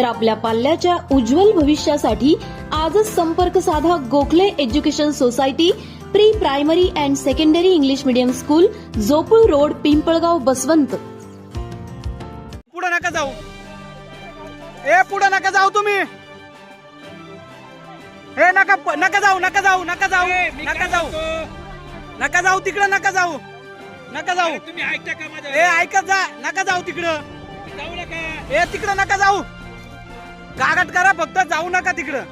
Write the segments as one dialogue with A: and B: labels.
A: तर आपल्या पाल्याच्या उज्ज्वल भविष्यासाठी आजच संपर्क साधा Gokhale education society pre primary and secondary English medium school Jopul road Pimpalgaon Baswant.
B: पुढे नका जाऊ. ए पुढे नका जाऊ तुम्ही. हे नका नका जाऊ नका जाऊ नका जाऊ नका जाऊ. नका जाऊ तिकडं नका जाऊ. नका जाऊ.
C: तुम्ही ऐकता का माझं
B: ए ऐकत जा नका जाऊ तिकडं.
C: जाऊ नका.
B: ए तिकडं नका जाऊ. कागद करा फक्त जाऊ नका तिकडं.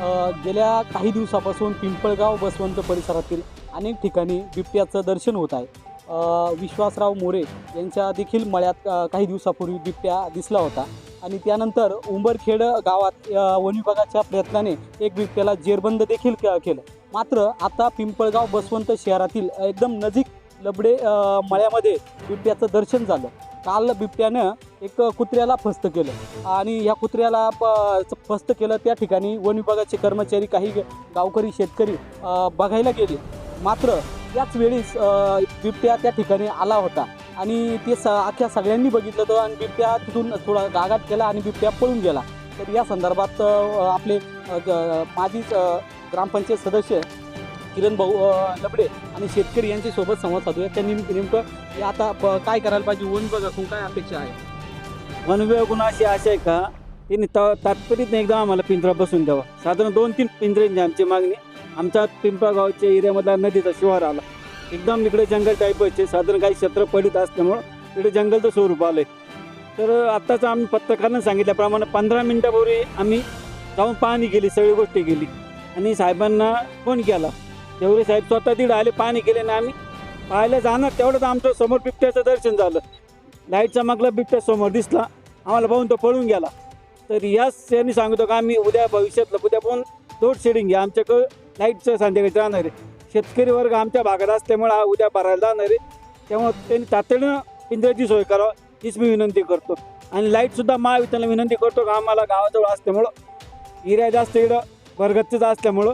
D: अ, गेल्या काही दिवसापासून पिंपळगाव बसवंत परिसरातील अनेक ठिकाणी बिबट्याचं दर्शन होत आहे. अ, विश्वासराव मोरे यांच्या देखील मळ्यात अ, काही दिवसापूर्वी बिबट्या दिसला होता. आणि त्यानंतर उंबरखेड गावात अ, वन विभागाच्या प्रयत्नाने एक बिबट्याला जेरबंद देखील के- केलं. मात्र आता पिंपळगाव बसवंत शहरातील एकदम नजीक लबडे अ, मळ्यामध्ये बिबट्याचं दर्शन झालं. काल बिबट्यानं एक कुत्र्याला फस्त केलं. आणि ह्या कुत्र्याला प- फस्त केलं त्या ठिकाणी वन विभागाचे कर्मचारी काही गावकरी शेतकरी बघायला गेले. मात्र त्याच वेळीस बिबट्या त्या ठिकाणी आला होता. आणि ते स अख्ख्या सगळ्यांनी बघितलं होतं आणि बिबट्या तिथून थोडा गागाट केला आणि बिबट्या पळून गेला. तर या संदर्भात आपले ग- माजी ग्रामपंचायत सदस्य किरण भाऊ लबडे आणि शेतकरी यांच्यासोबत संवाद साधूया. त्यांनी नेमकं आता प- काय करायला पाहिजे वन विभागाकडून काय अपेक्षा आहे?
E: वन विभागाकडून अशी आशा आहे का त्यांनी ता तात्पर्यत एकदा आम्हाला पिंजरा बसून द्यावा. साधारण दोन तीन पिंजऱ्यांची आमची मागणी. आमच्या पिंपळगावच्या एरियामधला नदीचा शिवार आला. एकदम इकडे जंगल टाईपचे साधारण काही क्षेत्र पडित असल्यामुळं इकडे जंगलचं स्वरूप आलं तर आत्ताच आम्ही पत्रकारांना सांगितल्याप्रमाणे पंधरा मिनटापूर्वी आम्ही जाऊन पाहणी केली सगळी गोष्टी केली. आणि साहेबांना फोन केला. जेवढे साहेब स्वतः तिकडे आले पाणी केले ना आम्ही. पाहायला जाणार तेवढंच आमचं समोर बिबट्याचं दर्शन झालं. लाइट चमकला बिबट्या समोर दिसला. आम्हाला पाहून तो पळून गेला. तर याच यांनी सांगतो का आम्ही उद्या भविष्यातलं उद्या पण लोड शेडिंग घ्या. आमच्याकडं लाईटचं संध्याकाळी राहणार आहे. शेतकरी वर्ग आमच्या भागात असल्यामुळे उद्या भरायला जाणार आहे. त्यामुळे त्यांनी तातडीनं पिंजऱ्याची सोय करावं हीच मी विनंती करतो. आणि लाईटसुद्धा महावितरणला विनंती करतो का आम्हाला गावाजवळ असल्यामुळं हिऱ्या जास्त इकडं भरगच्चच असल्यामुळं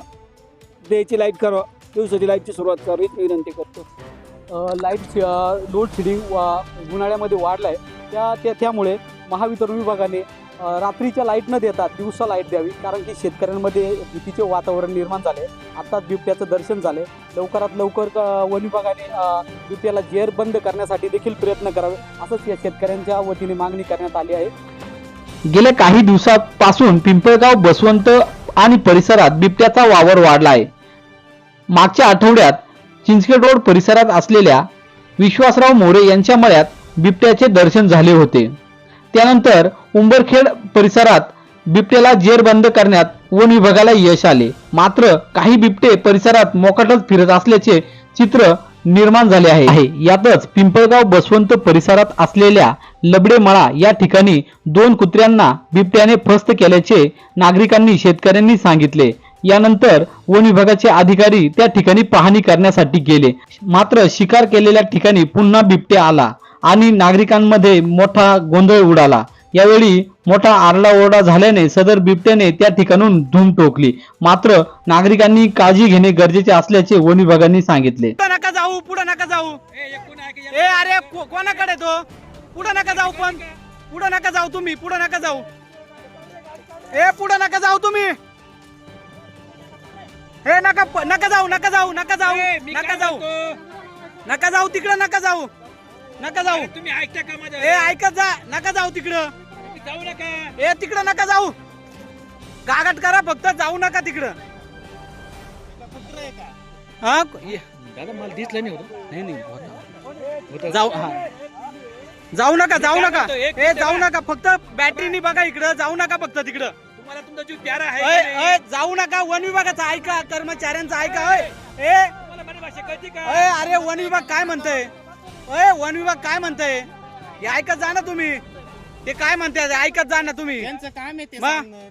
E: द्यायची लाइट करावं दिवसाची लाईटची सुरुवात करावी हीच विनंती करतो.
D: लाइट लोड शेडिंग वा उन्हाळ्यामध्ये वाढलं आहे त्या त्या त्यामुळे महावितरण विभागाने रात्रीच्या लाइट न देता दिवसा लाइट द्यावी. कारण की शेतकऱ्यांमध्ये भीतीचे वातावरण निर्माण झाले आत्ताच बिबट्याचं दर्शन झाले लवकरात लवकर वन विभागाने बिबट्याला जेर बंद करण्यासाठी देखील प्रयत्न करावे. असंच या शेतकऱ्यांच्या वतीने मागणी करण्यात आली आहे.
F: गेल्या काही दिवसापासून पिंपळगाव बसवंत आणि परिसरात बिबट्याचा वावर वाढला आहे मागच्या आठवड्यात चिंचखेड रोड परिसरात असलेल्या विश्वासराव मोरे यांच्या मळ्यात बिबट्याचे दर्शन झाले होते. त्यानंतर उंबरखेड परिसरात बिबट्याला जेर बंद करण्यात वन विभागाला यश आले. मात्र काही बिबटे परिसरात मोकाटच फिरत असल्याचे चित्र निर्माण झाले आहे. यातच पिंपळगाव बसवंत परिसरात असलेल्या लबडे मळा या ठिकाणी दोन कुत्र्यांना बिबट्याने फस्त केल्याचे नागरिकांनी शेतकऱ्यांनी सांगितले. यानंतर वन विभागाचे अधिकारी त्या ठिकाणी पाहणी करण्यासाठी गेले. मात्र शिकार केलेल्या ठिकाणी पुन्हा बिबट्या आला आणि नागरिकांमध्ये मोठा गोंधळ उडाला. यावेळी मोठा आरडाओरडा झाल्याने सदर बिबट्याने त्या ठिकाणून धूम टोकली. मात्र नागरिकांनी काळजी घेणे गरजेचे असल्याचे वन विभागाने सांगितले.
B: पुढे नका जाऊ. पुढे नका जाऊ
C: ए, आहे की
B: अरे को- कोणाकडे तो? पुढे नका जाऊ पण. पुढे नका जाऊ तुम्ही पुढे नका जाऊ. ए पुढे नका जाऊ तुम्ही. हे नका नका जाऊ नका जाऊ नका जाऊ नका जाऊ? नका जाऊ तिकडं नका जाऊ. नका जाऊ.
C: तुम्ही ऐकता का माझं?
B: ए ऐकत जा. नका जाऊ तिकडं.
C: जाऊ नका.
B: ए तिकडं नका जाऊ. गागट करा फक्त जाऊ नका तिकडं. हा? ये-
C: दादा मला दिसलं नाही होतं. नाही नाही
B: जाऊ हा. जाऊ नका जाऊ नका.
C: म्हणतो, मिनिट
B: जाऊ. नका. फक्त बॅटरीनी बघा इकडं. जाऊ नका फक्त तिकडं.
C: तुम्हाला तुमचा जीव प्यारा आहे नाही?
B: जाऊ नका. वन विभागाचा ऐका कर्मचाऱ्यांचा ऐका ए अरे वन विभाग काय म्हणतंय? अय वन विभाग काय म्हणतंय? हे ऐकत जा ना तुम्ही. ते काय म्हणताय? ते ऐकत जा ना तुम्ही.
G: काम आहे ते
B: मा?
G: सांगणं.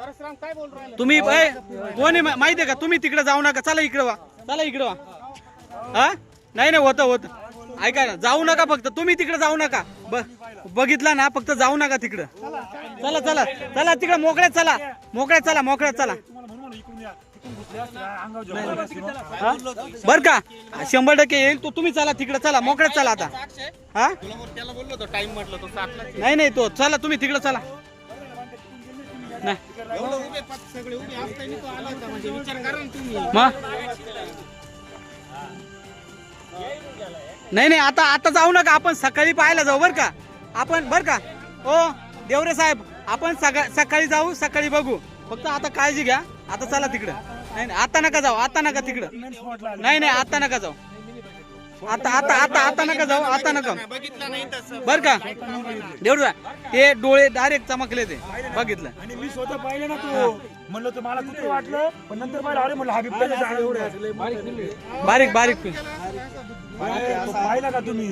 G: काय
B: तुम्ही ए, कोण आहे मा- माहिती आहे का? तुम्ही तिकडे जाऊ नका. चला इकडे वा. चला इकडे वा. हा? नाही नाही होतं होतं. ऐका ना जाऊ नका फक्त. तुम्ही तिकडे जाऊ नका. ब- बघितला ना फक्त जाऊ नका तिकडं. चला चला चला तिकडे मोकळ्यात चला. मोकळ्यात चला मोकळ्यात चला. हा? बर का? शंभर टक्के येईल. तो तुम्ही चला तिकडे चला मोकळ्यात चला आता. हा? नाही नाही तो चला तुम्ही तिकडे चला. नाही. मग? नाही नाही आता आता जाऊ नका. आपण सकाळी पाहायला जाऊ बर का. आपण बर का? ओ देवरे साहेब आपण सका- सकाळी जाऊ सकाळी बघू. फक्त आता काळजी घ्या. आता चला तिकडं. नाही नाही आता नका जाऊ आता नका तिकडं. नाही नाही आता नका जाऊ. आता आता आता आता नका जाऊ आता नका बर का? देवरे साहेब ते डोळे डायरेक्ट चमकले ते. बघितलं.
G: आणि मी स्वतः पाहिलं ना तू. म्हणलं तर मला कुठे वाटलं? पण नंतर पाहिलं अरे म्हणलं हा एवढं
B: बारीक बारीक
G: तो पाहिला का तुम्ही.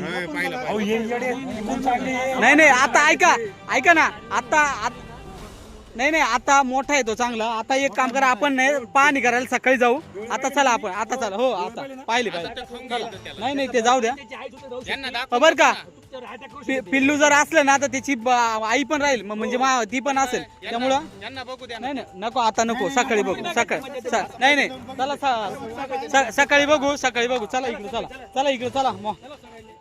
B: नाही नाही आता ऐका ऐका ना. आता आत- नाही नाही आता मोठा आहे तो चांगला. आता एक काम करा आपण नाही पाहणी करायला सकाळी जाऊ. आता चला आपण आता चला हो आता. पाहिले चला. नाही नाही ते जाऊ द्या. बर का? पिल्लू जर असलं ना तर त्याची आई पण राहील. म्हणजे ती पण असेल. त्यामुळं? नाही नाही नको आता नको. सकाळी बघू सकाळी. नाही नाही. चला सकाळी बघू सकाळी बघू. चला इकडे चला. चला इकडे चला. मग.